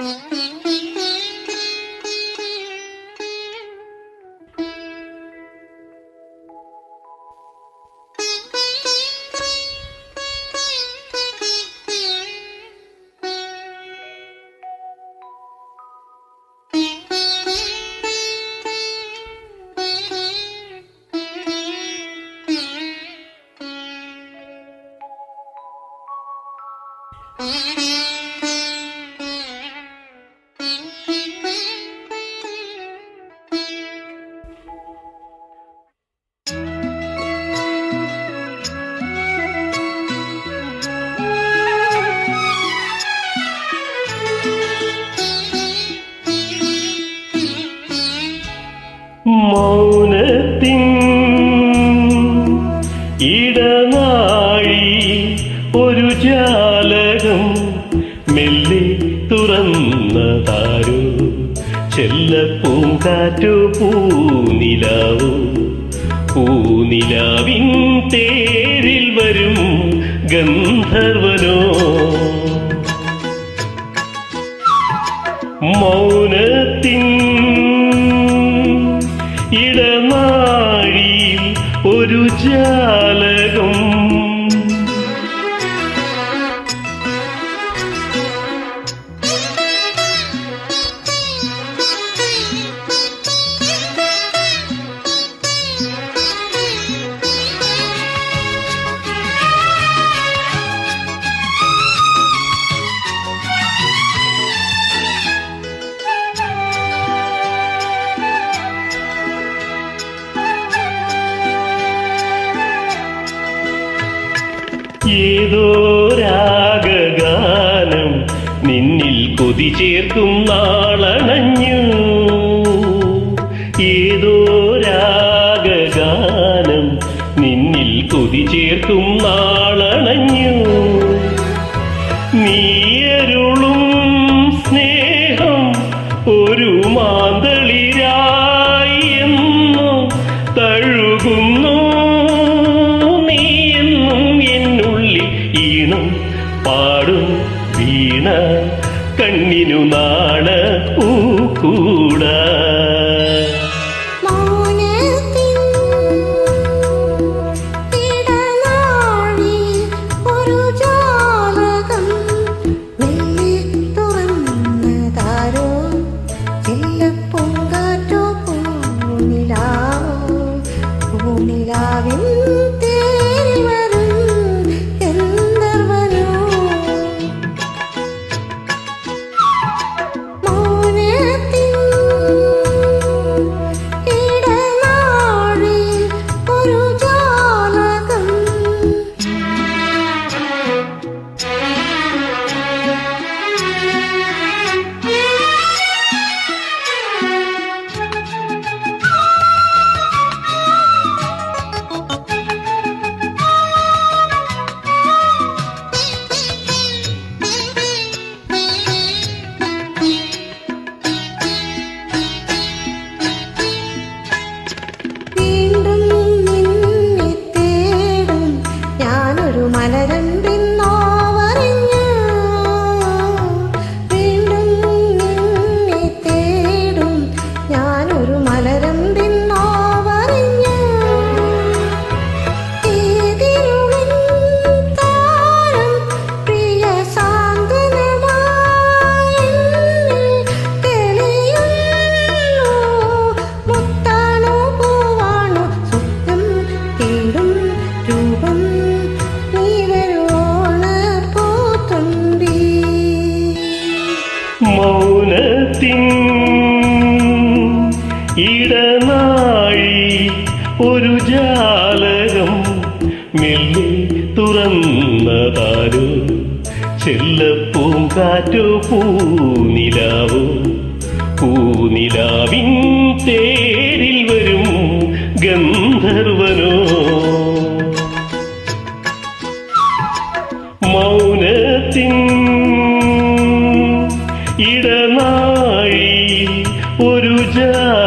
മൗനത്തിൻ ചെല്ലപ്പൂങ്കാറ്റോ പൂനിലാവോ. പൂനിലാവിൻ തേരിൽ വരും ഗന്ധർവനോ. മൗനത്തിൻ ഇടനാഴിയിൽ ഒരു ജാലകം ഏതോ രാഗഗാനം നിന്നിൽ കൊതി ചേർക്കും നാളണഞ്ഞു. ഏതോ രാഗഗാനം നിന്നിൽ കൊതി ചേർക്കും നാളണഞ്ഞു. നീയരുളും പാടും വീണ കണ്ണിനു നാണ പൂക്കൂട ഇടനാഴി ഒരു ജാലകം മെല്ലെ തുറന്നതാരോ? ചെല്ലപ്പൂങ്കാറ്റോ പൂനിലാവ്? പൂനിലാവിൻ തേരിൽ വരും ഗന്ധർവനോ? മൗനത്തിൻ ഇടനാഴി ഒരു ജാ